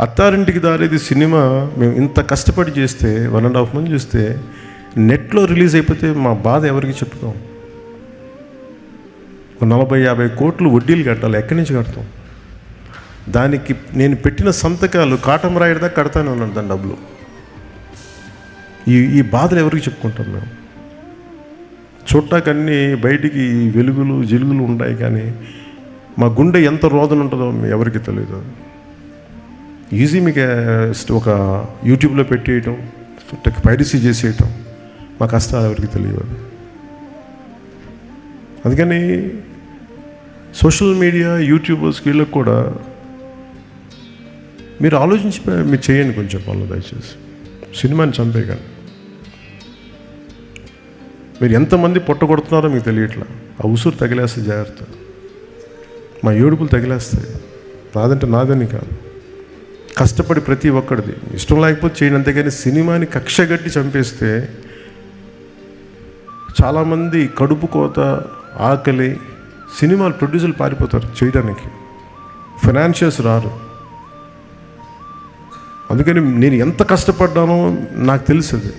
Attarintiki Daredi cinema మేము ఇంత కష్టపడి చేస్తే వన్ అండ్ హాఫ్ మంత్ చూస్తే నెట్లో రిలీజ్ అయిపోతే మా బాధ ఎవరికి చెప్పుతాం నలభై యాభై కోట్లు వడ్డీలు కట్టాలి ఎక్కడి నుంచి కడతాం? దానికి నేను పెట్టిన సంతకాలు కాటం రాయడదా కడతానే ఉన్నాను దాని డబ్బులు. ఈ ఈ బాధలు ఎవరికి చెప్పుకుంటాం మేము? చూడటాకన్నీ బయటికి వెలుగులు జిలుగులు ఉంటాయి కానీ మా గుండె ఎంత రోదన ఉంటుందో ఎవరికి తెలియదు ఈజీ మీకు ఒక యూట్యూబ్లో పెట్టేయటం పైరసీ చేసేయటం మా కష్టాలు ఎవరికి తెలియదు. అందుకని సోషల్ మీడియా యూట్యూబర్స్ వీళ్ళకి కూడా మీరు ఆలోచించి మీరు చేయండి కొంచెం పనులు దయచేసి. సినిమాని చంపేయకండి. మీరు ఎంతమంది పొట్టగొడుతున్నారో మీకు తెలియట్లా. ఆ ఉసురు తగిలేస్తే జాగ్రత్త. మా ఏడుపులు తగిలేస్తాయి. నాదంటే నాదని కాదు. కష్టపడి ప్రతి ఒక్కడిది. ఇష్టం లేకపోతే చేయండి అంతేగాని సినిమాని కక్షగట్టి చంపేస్తే చాలామంది కడుపు కోత ఆకలి సినిమాలు ప్రొడ్యూసర్లు పారిపోతారు చేయడానికి. ఫైనాన్షియల్స్ రారు. అందుకని నేను ఎంత కష్టపడ్డానో నాకు తెలుసు అది.